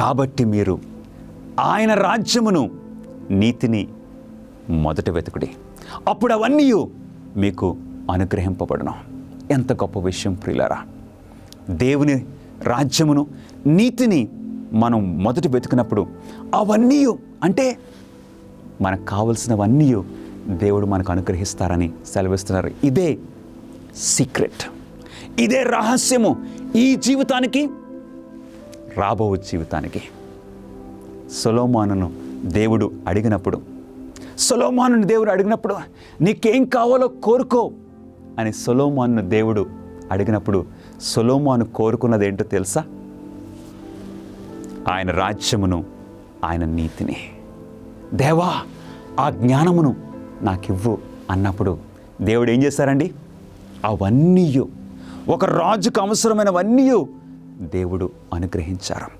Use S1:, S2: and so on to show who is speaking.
S1: కాబట్టి మీరు ఆయన రాజ్యమును నీతిని మొదట వెతుకుడి. అప్పుడు అవన్నీ మీకు అనుగ్రహింపబడును. ఎంత గొప్ప విషయం ప్రియులరా. దేవుని రాజ్యమును నీతిని మనం మొదట వెతుకున్నప్పుడు అవన్నీ అంటే మనకు కావలసినవన్నీ దేవుడు మనకు అనుగ్రహిస్తారని సెలవిస్తున్నారు. ఇదే సీక్రెట్ ఇదే రహస్యము ఈ జీవితానికి రాబో జీవితానికి. సొలోమానును దేవుడు అడిగినప్పుడు సొలోమానుని దేవుడు అడిగినప్పుడు నీకేం కావాలో కోరుకో అని సొలోమాను దేవుడు అడిగినప్పుడు సొలోమాను కోరుకున్నది ఏంటో తెలుసా? ఆయన రాజ్యమును ఆయన నీతిని. దేవా ఆ జ్ఞానమును నాకివ్వు అన్నప్పుడు దేవుడు ఏం చేశారండి అవన్నీ ఒక రాజుకు అవసరమైనవన్నీ దేవుడు అనుగ్రహించారు.